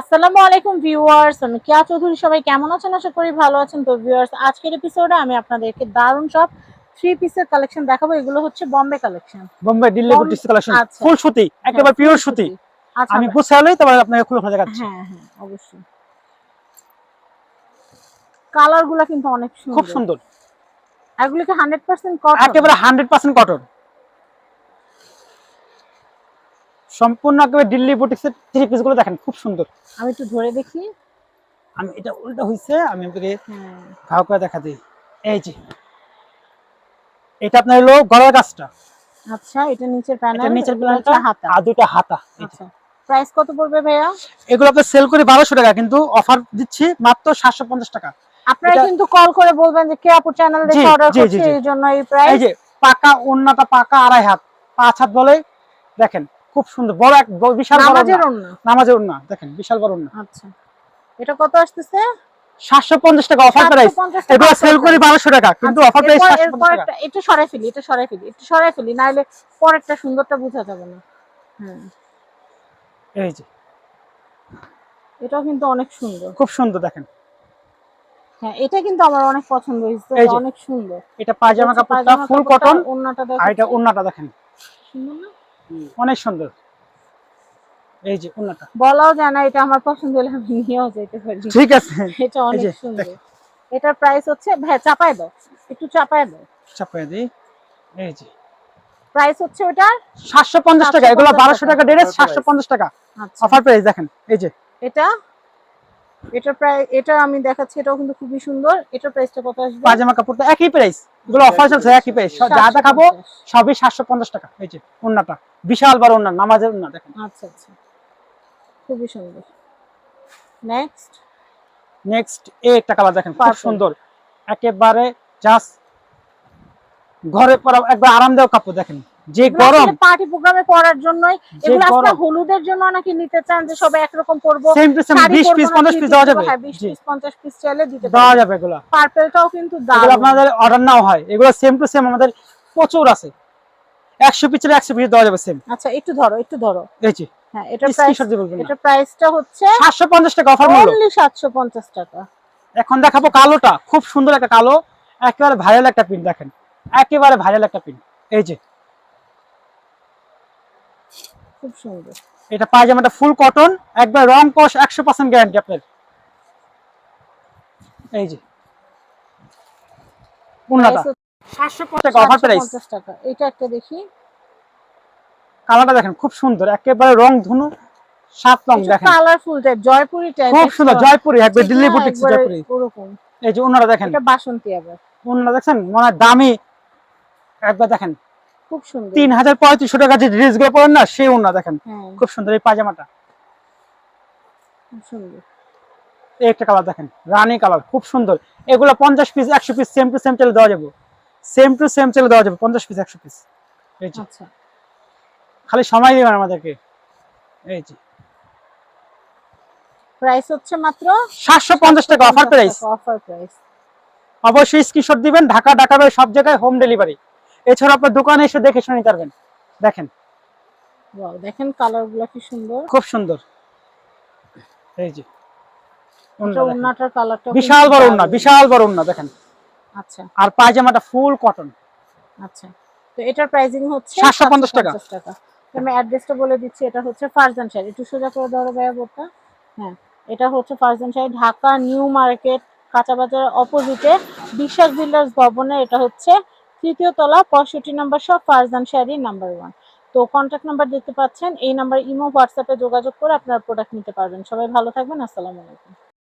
আসসালামু আলাইকুম ভিউয়ার্স আমি কিয়া চৌধুরী সবাই কেমন আছেন? আশা করি ভালো আছেন। তো ভিউয়ার্স আজকের এপিসোডে আমি আপনাদেরকে দারুণ সব থ্রি পিসের কালেকশন দেখাবো। এগুলো হচ্ছে Bombay collection Bombay Delhi boutiques collection. Full সুতি একেবারে পিওর সুতি। আচ্ছা আমি গুছালেই তারপরে আপনাকে খুলে খুলে দেখাচ্ছি। হ্যাঁ হ্যাঁ অবশ্যই। কালারগুলা কিন্তু অনেক সুন্দর। খুব সুন্দর এগুলো কি হান্ড্রেড পার্সেন্ট কটন একেবারে হান্ড্রেড পার্সেন্ট কটন সম্পূর্ণ একেবারে দিল্লি বুটিক্সের থ্রি পিসগুলো দেখেন খুব সুন্দর। আমি একটু ধরে দেখি। আমি এটা উল্টা হইছে আমি আপনাকে হ্যাঁ। করে দেখা দিই। এই যে এটা আপনার হলো গলার কাজটা আচ্ছা এটা নিচের প্যানেল এটা নিচের প্ল্যানটা হাতা। আর দুইটা হাতা আচ্ছা প্রাইস কত পড়বে ভাইয়া? এগুলো আপনি সেল করি বারোশো টাকা কিন্তু অফার দিচ্ছি মাত্র সাতশো পঞ্চাশ টাকা। আপনারা কিন্তু কল করে বলবেন যে কে আপু চ্যানেল দেখে অর্ডার করছে। এই জন্য এই এই যে পাকা ওন্নাটা পাকা আড়াই হাত পাঁচ হাত বলে দেখেন খুব সুন্দর বড় এক বিশাল বড় নামাজের। ওন্না নামাজের ওন্না দেখেন বিশাল বড় ওন্না আচ্ছা। এটা কত আসতেছে? সাতশো পঞ্চাশ টাকা অফার প্রাইস 750 offer সেল করি price। বারোশো টাকা কিন্তু অফার প্রাইস এরপর- সাতশো এরপর পঞ্চাশ টাকা। একটা- একটু সরাই ফেলি এটা সরাই ফেলি একটু সরাই ফেলি নাহলে পরেরটা সুন্দরটা বোঝা যাবে না। হ্যাঁ এই যে। এটাও কিন্তু অনেক সুন্দর। খুব সুন্দর দেখেন। হ্যাঁ এটা কিন্তু আমার অনেক পছন্দ হয়েছে অনেক সুন্দর। এটা পায়জামা কাপড়টা ফুল কটন ওড়নাটা আর এটা ওন্নাটা দেখেন। সুন্দর না? অনেক সুন্দর। এই যে উন্নটা বলাও জানা এটা আমার পছন্দ হলে আমি নিয়েও যেতে পারি। ঠিক আছে। এটা অনেক সুন্দর। এটার প্রাইস হচ্ছে ভাই চাপায় দাও একটু চাপায় দাও। চাপাই দিই। এই যে। প্রাইস হচ্ছে ওটা সাতশো পঞ্চাশ টাকা এগুলো 750 বারোশো টাকা ড্রেস Offer সাতশো পঞ্চাশ টাকা। আচ্ছা। অফার প্রাইস দেখেন। এই যে। এটা এটা প্রায় এটা আমি দেখাচ্ছি এটাও কিন্তু খুবই সুন্দর। এটার প্রাইসটা কত আসবে? কাপড়টা একই প্রাইস এগুলো অফার চলছে একই প্রাইস যা দেখাবো সবই সাতশো পঞ্চাশ টাকা। এই যে ওন্নাটা। বিশাল বড় ওন্না নামাজের ওন্না দেখেন। আচ্ছা আচ্ছা। খুবই সুন্দর। নেক্সট নেক্সট এ একটা কালার দেখেন খুব সুন্দর। একেবারে জাস্ট ঘরে পরা একবার আরামদায়ক কাপড় দেখেন। যে গরম। পার্টি প্রোগ্রামে পরার জন্যই। এগুলো আপনারা হলুদের জন্য নাকি নিতে চান যে সবাই একরকম পরবো। সেম টু সেম 20 পিস পরবো 50 পিস দেওয়া যাবে। হ্যাঁ 20 পিস 50 পিস চাইলে দিতে দেওয়া যাবে এগুলো। পার্পলটাও কিন্তু এগুলো আপনাদের অর্ডার নাও হয়। এগুলো সেম টু সেম আমাদের প্রচুর আছে। 100 পিসের 100 পিস দেওয়া যাবে সেম আচ্ছা একটু ধরো একটু ধরো। এই যে হ্যাঁ প্রাইস স্ক্রিনশট দিয়ে প্রাইসটা হচ্ছে 750 টাকা অফার মূল্য। অনলি 750 টাকা। এখন দেখাবো কালোটা। খুব সুন্দর একটা কালো। একেবারে ভাইরাল একটা পিন দেখেন। একেবারে ভাইরাল একটা পিন এই যে খুব সুন্দর। এটা পায়জামাটা ফুল কটন একবার রং কস একশো পার্সেন্ট গ্যারান্টি আপনার। এই যে। উন্নতা সাতশো টাকা অফার প্রাইস টাকা। এটা একটা দেখি। কালারটা দেখেন খুব সুন্দর। একেবারে রং ধনু সাত রং দেখেন। কালারফুল টাইপ জয়পুরি টাইপ খুব সুন্দর জয়পুরি একবার দিল্লি বুটিক্স জয়পুরি। ওরকম। এই যে উন্নতা দেখেন। এটা বাসন্তী আবার। উন্নতা দেখছেন মনে হয় দামি। একবার দেখেন। তিন হাজার পঁয়ত্রিশশো টাকা যে ড্রেসগুলো পরেন না সেই উন্না দেখেন। হ্যাঁ। খুব সুন্দর এই পাজামাটা একটা কালার দেখেন রানী কালার খুব সুন্দর। এগুলো পঞ্চাশ পিস একশো পিস সেম টু সেম চলে দেওয়া যাবে। সেম টু সেম চলে দেওয়া যাবে পঞ্চাশ পিস একশো পিস আচ্ছা। খালি সময় দেবেন আমাদেরকে। এই যে। প্রাইস হচ্ছে মাত্র সাতশো পঞ্চাশ টাকা অফার প্রাইস অফার প্রাইস অবশ্যই স্ক্রিনশট দিবেন ঢাকা ঢাকা সব জায়গায় হোম ডেলিভারি এছাড়া আপনার দোকানে এসে দেখে শুনে পারবেন। দেখেন। দেখেন কালারগুলা কি সুন্দর। খুব সুন্দর। এই যে ওড়না এটা দেখেন। ওন্নাটার কালারটা বিশাল বড় উন্না বিশাল বড় উন্না দেখেন। আচ্ছা। আর পায়জামাটা ফুল কটন। আচ্ছা। তো এটার প্রাইসিং হচ্ছে 750 টাকা। 750 টাকা। আমি অ্যাড্রেসটা বলে দিচ্ছি এটা হচ্ছে ফারজান শাড়ি। একটু সোজা করে ধরো ভাইয়া বোর্ডটা হ্যাঁ এটা হচ্ছে ফারজান শাড়ি ঢাকা নিউ মার্কেট কাঁচা বাজারের অপোজিটে বিশ্বাস বিল্ডার্স ভবনে এটা হচ্ছে তৃতীয় তলা, পঁয়ষট্টি নম্বর সব ফারজান শাড়ি নাম্বার ওয়ান। তো কন্ট্যাক্ট নাম্বার দেখতে পাচ্ছেন, এই নাম্বার ইমো হোয়াটসঅ্যাপে যোগাযোগ করে আপনার প্রোডাক্ট নিতে পারবেন। সবাই ভালো থাকবেন, আসসালামু আলাইকুম।